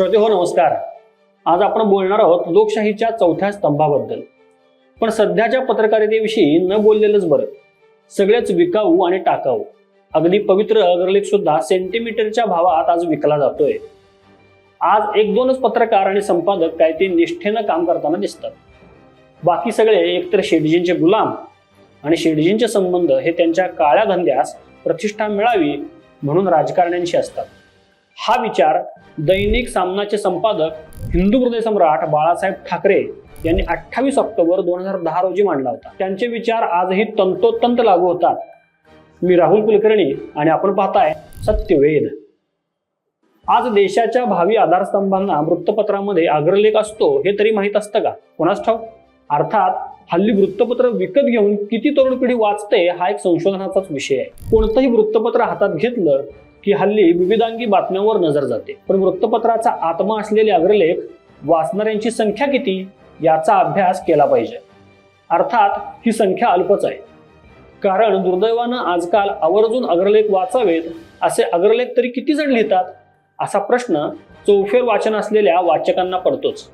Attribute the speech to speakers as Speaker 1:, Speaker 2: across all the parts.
Speaker 1: श्रोते हो नमस्कार. आज आपण बोलणार आहोत लोकशाहीच्या चौथ्या स्तंभाबद्दल. पण सध्याच्या पत्रकारितेविषयी न बोललेलंच बरं. सगळेच विकाऊ आणि टाकाऊ. अगदी पवित्र अग्रलेख सुद्धा सेंटीमीटरच्या भावात आज विकला जातोय. आज एक दोनच पत्रकार आणि संपादक काय ते निष्ठेनं काम करताना दिसतात. बाकी सगळे एकतर शेटजींचे गुलाम आणि शेटजींचे संबंध हे त्यांच्या काळ्या धंद्यास प्रतिष्ठा मिळावी म्हणून राजकारण्यांशी असतात. हा विचार दैनिक सामनाचे संपादक हिंदू हृदय सम्राट बाळासाहेब ठाकरे यांनी अठ्ठावीस ऑक्टोबर दोन हजार दहा रोजी मांडला होता. त्यांचे विचार आजही तंतोतंत लागू होतात. मी राहुल कुलकर्णी आणि आपण पाहताय सत्यवेद आज देशाच्या भावी आधारस्तंभांना वृत्तपत्रामध्ये अग्रलेख असतो हे तरी माहीत असतं का? कोणास ठाऊक? अर्थात हल्ली वृत्तपत्र विकत घेऊन किती तरुण पिढी वाचते हा एक संशोधनाचाच विषय आहे. कोणतंही वृत्तपत्र हातात घेतलं की हल्ली विविधांगी बातम्यांवर नजर जाते. पण वृत्तपत्राचा आत्मा असलेले अग्रलेख वाचणाऱ्यांची संख्या किती याचा अभ्यास केला पाहिजे. अर्थात ही संख्या अल्पच आहे. कारण दुर्दैवानं आजकाल आवर्जून अग्रलेख वाचावेत असे अग्रलेख तरी किती जण लिहितात? असा प्रश्न चौफेर वाचन असलेल्या वाचकांना पडतोच.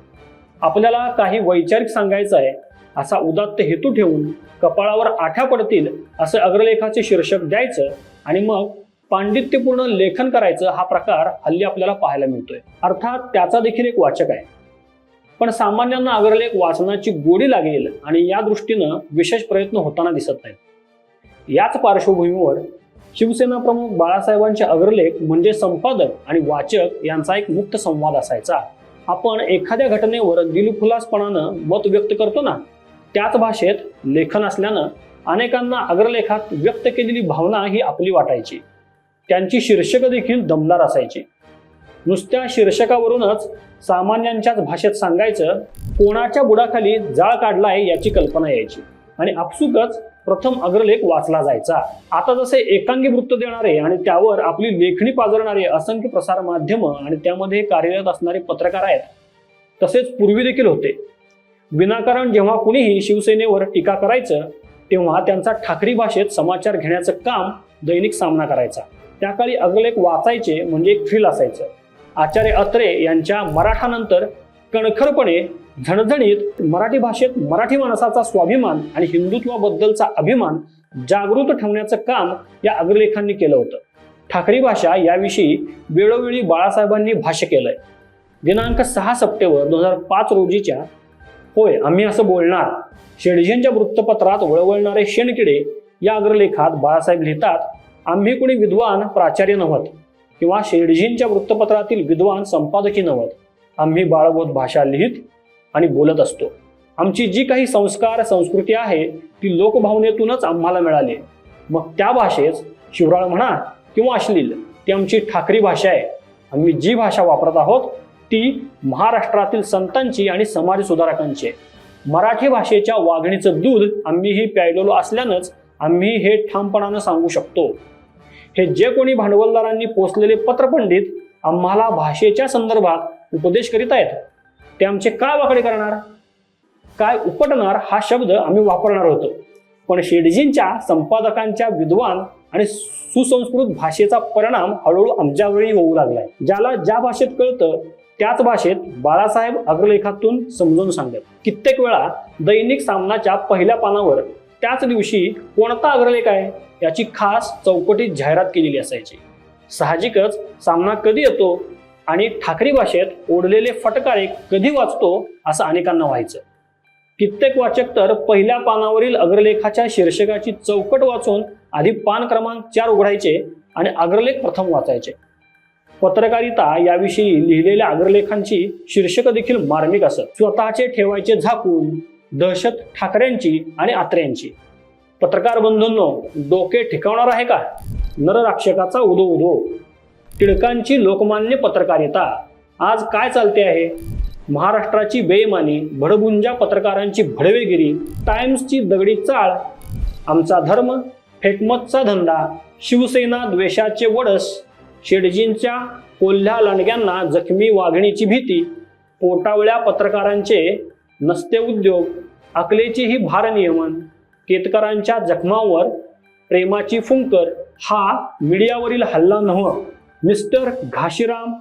Speaker 1: आपल्याला काही वैचारिक सांगायचं आहे असा उदात्त हेतू ठेवून कपाळावर आठ्या पडतील असं अग्रलेखाचे शीर्षक द्यायचं आणि मग पांडित्यपूर्ण लेखन करायचं हा प्रकार हल्ली आपल्याला पाहायला मिळतोय. अर्थात त्याचा देखील एक वाचक आहे. पण सामान्यांना अग्रलेख वाचनाची गोडी लागेल आणि या दृष्टीनं विशेष प्रयत्न होताना दिसत नाहीत. याच पार्श्वभूमीवर शिवसेना प्रमुख बाळासाहेबांचे अग्रलेख म्हणजे संपादक आणि वाचक यांचा एक मुक्त संवाद असायचा. आपण एखाद्या घटनेवर दिलखुलासपणानं मत व्यक्त करतो ना त्याच भाषेत लेखन असल्यानं अनेकांना अग्रलेखात व्यक्त केलेली भावना ही आपली वाटायची. त्यांची शीर्षकं देखील दमदार असायची. नुसत्या शीर्षकावरूनच सामान्यांच्याच भाषेत सांगायचं कोणाच्या बुडाखाली जाळ काढला आहे याची कल्पना यायची. आणि आपसुकच प्रथम अग्रलेख वाचला जायचा. आता जसे एकांगी वृत्त देणारे आणि त्यावर आपली लेखणी पाजरणारे असंख्य प्रसार माध्यम आणि त्यामध्ये कार्यरत असणारे पत्रकार आहेत तसेच पूर्वी देखील होते. विनाकारण जेव्हा कुणीही शिवसेनेवर टीका करायचं तेव्हा त्यांचा ठाकरी भाषेत समाचार घेण्याचं काम दैनिक सामना करायचा. त्या काळी अग्रलेख वाचायचे म्हणजे एक थ्रिल असायचं. आचार्य अत्रे यांच्या मराठानंतर कणखरपणे झणझणीत मराठी भाषेत मराठी माणसाचा स्वाभिमान आणि हिंदुत्वाबद्दलचा अभिमान जागृत ठेवण्याचं काम या अग्रलेखांनी केलं होतं. ठाकरी भाषा याविषयी वेळोवेळी बाळासाहेबांनी भाष्य केलंय. दिनांक सहा सप्टेंबर दोन हजार पाच रोजीच्या होय आम्ही असं बोलणार. शेडजींच्या वृत्तपत्रात वळवळणारे शेणकिडे या अग्रलेखात बाळासाहेब लिहितात आम्ही कुणी विद्वान प्राचार्य नव्हत. किंवा शेडजींच्या वृत्तपत्रातील विद्वान संपादकी नव्हत. आम्ही बाळबोध भाषा लिहित आणि बोलत असतो. आमची जी काही संस्कार संस्कृती आहे ती लोकभावनेतूनच आम्हाला मिळाली. मग त्या भाषेत शिवराळ म्हणा किंवा अश्लील ती आमची ठाकरी भाषा आहे. आम्ही जी भाषा वापरत आहोत ती महाराष्ट्रातील संतांची आणि समाज सुधारकांची आहे. मराठी भाषेच्या वागणीचं दूध आम्हीही प्यायलेलो असल्यानंच आम्ही हे ठामपणानं सांगू शकतो. हे जे कोणी भांडवलदारांनी पोचलेले पत्रपंडित आम्हाला भाषेच्या संदर्भात उपदेश करीत आहेत ते आमचे काय वाकडे करणार? काय उपटणार हा शब्द आम्ही वापरणार होतो. पण शेडजींच्या संपादकांच्या विद्वान आणि सुसंस्कृत भाषेचा परिणाम हळूहळू आमच्यावरही होऊ लागलाय. ज्याला ज्या भाषेत कळतं त्याच भाषेत बाळासाहेब अग्रलेखातून समजून सांगत कित्येक वेळा दैनिक सामनाच्या पहिल्या पानावर त्याच दिवशी कोणता अग्रलेख आहे याची खास चौकटीत जाहिरात केलेली असायची. साहजिकच सामना कधी येतो आणि ठाकरी भाषेत ओढलेले फटकारे कधी वाचतो असं अनेकांना व्हायचं. कित्येक वाचक तर पहिल्या पानावरील अग्रलेखाच्या शीर्षकाची चौकट वाचून आधी पान क्रमांक चार उघडायचे आणि अग्रलेख प्रथम वाचायचे. पत्रकारिता याविषयी लिहिलेल्या अग्रलेखांची शीर्षक देखील मार्मिक असत. स्वतःचे ठेवायचे झाकून दहशत ठाकऱ्यांची आणि आत्र्यांची पत्रकार बंधूंनो डोके ठिकावणार आहे का? नरराक्षकाचा उदो उदो. टिळकांची लोकमान्य पत्रकारिता. आज काय चालते आहे? महाराष्ट्राची बेईमानी भडबुंजा पत्रकारांची भडवेगिरी टाइम्सची दगडी चाळ. आमचा धर्म फेकमतचा धंदा शिवसेना द्वेषाचे वडस शेडजींच्या कोल्ह्या लांडग्यांना जखमी वागणीची भीती पोटावळ्या पत्रकारांचे नसते उद्योग अकलेची ही भारनियमन केतकरांच्या जखमावर प्रेमाची फुंकर हा मीडियावरील हल्ला नव्ह. मिस्टर घाशीराम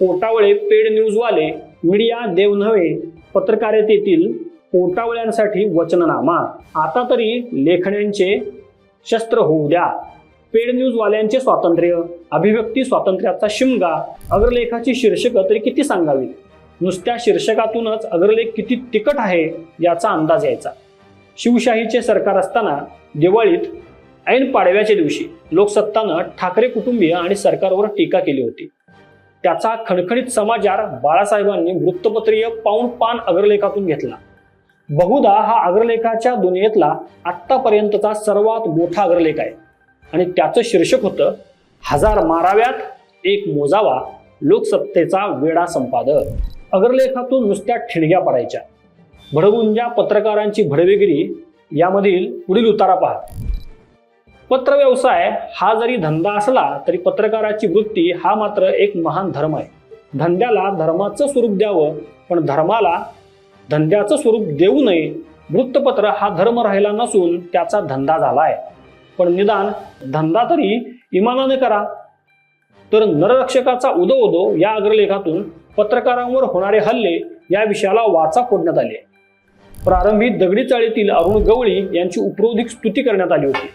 Speaker 1: पोटावळे पेड न्यूजवाले मीडिया देव नव्हे पत्रकारितेतील पोटावळ्यांसाठी वचननामा. आता तरी लेखण्यांचे शस्त्र होऊ द्या. पेड न्यूजवाल्यांचे स्वातंत्र्य अभिव्यक्ती स्वातंत्र्याचा शिमगा. अग्रलेखाची शीर्षकं तरी किती सांगावी नुसत्या शीर्षकातूनच अग्रलेख किती तिकट आहे याचा अंदाज यायचा. शिवशाहीचे सरकार असताना दिवाळीत ऐन पाडव्याच्या दिवशी लोकसत्तानं ठाकरे कुटुंबीय आणि सरकारवर टीका केली होती. त्याचा खणखणीत समाचार बाळासाहेबांनी वृत्तपत्रीय पाऊण पान अग्रलेखातून घेतला. बहुधा हा अग्रलेखाच्या दुनियेतला आत्तापर्यंतचा सर्वात मोठा अग्रलेख आहे. आणि त्याचं शीर्षक होतं हजार माराव्यात एक मोजावा लोकसत्तेचा वेडा संपादक. अग्रलेखातून नुसत्या ठिणग्या पडायच्या. भडगुंजा पत्रकारांची भडवेगिरी यामधील पुढील उतारा पहा. पत्रव्यवसाय हा जरी धंदा असला तरी पत्रकाराची वृत्ती हा मात्र एक महान धर्म आहे. धंद्याला धर्माचं स्वरूप द्यावं पण धर्माला धंद्याचं स्वरूप देऊ नये वृत्तपत्र हा धर्म राहिला नसून त्याचा धंदा झाला आहे. पण निदान धंदा तरी इमानाने करा. तर नररक्षकाचा उदो उदो या अग्रलेखातून पत्रकारांवर होणारे हल्ले या विषयाला वाचा फोडण्यात आली आहे. प्रारंभी दगडी चाळीतील अरुण गवळी यांची उपरोधिक स्तुती करण्यात आली होती.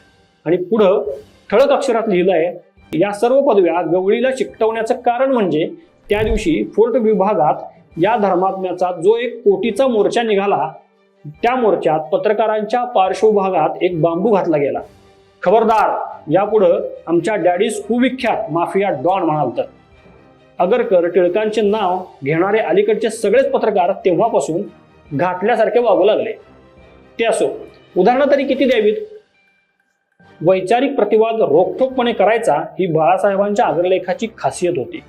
Speaker 1: आणि पुढं ठळक अक्षरात लिहिलंय या सर्व पदव्या गवळीला चिकटवण्याचं कारण म्हणजे त्या दिवशी फोर्ट विभागात या धर्मात्म्याचा जो एक कोटीचा मोर्चा निघाला त्या मोर्चात पत्रकारांच्या पार्श्वभागात एक बांबू घातला गेला. खबरदार यापुढं आमच्या डॅडीज कुविख्यात माफिया डॉन म्हणाल तर अगरकर टिळकांचे नाव घेणारे अलीकडचे सगळेच पत्रकार तेव्हापासून घाटल्यासारखे वागू लागले. ते असो उदाहरणं तरी किती द्यावीत? वैचारिक प्रतिवाद रोखठोकपणे करायचा ही बाळासाहेबांच्या अग्रलेखाची खासियत होती.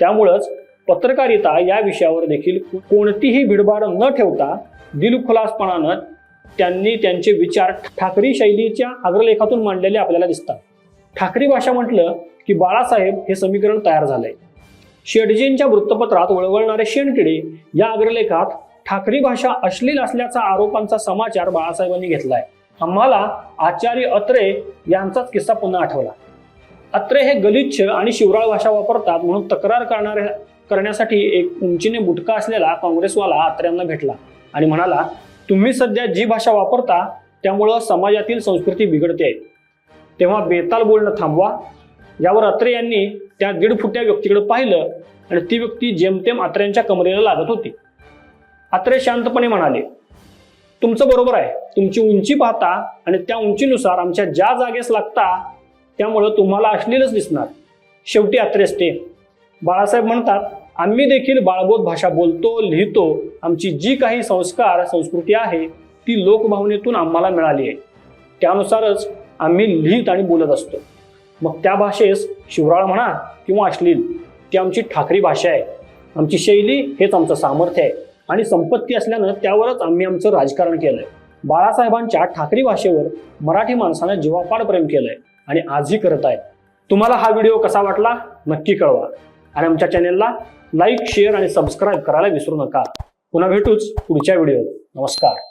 Speaker 1: त्यामुळंच पत्रकारिता या विषयावर देखील कोणतीही भिडभाड न ठेवता दिलखुलासपणानं त्यांनी त्यांचे विचार ठाकरी शैलीच्या अग्रलेखातून मांडलेले आपल्याला दिसतात. ठाकरी भाषा म्हटलं की बाळासाहेब हे समीकरण तयार झालंय. शेटजींच्या वृत्तपत्रात वळवळणारे शेणकिडे या अग्रलेखात ठाकरी भाषा अश्लील असल्याचा आरोपांचा समाचार बाळासाहेबांनी घेतलाय. आम्हाला आचार्य अत्रे यांचाच किस्सा पुन्हा आठवला. अत्रे हे गलिच्छ आणि शिवराळ भाषा वापरतात म्हणून तक्रार करणाऱ्या करण्यासाठी एक उंचीने बुटका असलेला काँग्रेसवाला अत्र्यांना भेटला आणि म्हणाला तुम्ही सध्या जी भाषा वापरता त्यामुळं समाजातील संस्कृती बिघडते. तेव्हा बेताल बोलणं थांबवा. यावर अत्रे यांनी त्या दीड फुट्या व्यक्तीकडे पाहिलं आणि ती व्यक्ती जेमतेम अत्र्यांच्या कमरेला लागत होती. अत्रे शांतपणे म्हणाले तुमचं बरोबर आहे. तुमची उंची पाहता आणि त्या उंचीनुसार आमच्या ज्या जागेस लागता त्यामुळं तुम्हाला अश्लीलच दिसणार. शेवटी आत्रे असते. बाळासाहेब म्हणतात आम्ही देखील बाळबोध भाषा बोलतो लिहितो. आमची जी काही संस्कार संस्कृती आहे ती लोकभावनेतून आम्हाला मिळाली आहे. त्यानुसारच आम्ही लिहित आणि बोलत असतो. मग त्या भाषेस शिवराळ म्हणा किंवा अश्लील ती आमची ठाकरी भाषा आहे. आमची शैली हेच आमचं सामर्थ्य आहे. आणि संपत्ती असल्यानं त्यावरच आम्ही आमचं राजकारण केलंय. बाळासाहेबांच्या ठाकरी भाषेवर मराठी माणसानं जीवापाड प्रेम केलंय आणि आजही करत आहेत. तुम्हाला हा व्हिडिओ कसा वाटला? नक्की कळवा. आणि आमच्या चॅनेलला लाईक शेअर आणि सबस्क्राईब करायला विसरू नका. पुन्हा भेटूच पुढच्या व्हिडिओत. नमस्कार.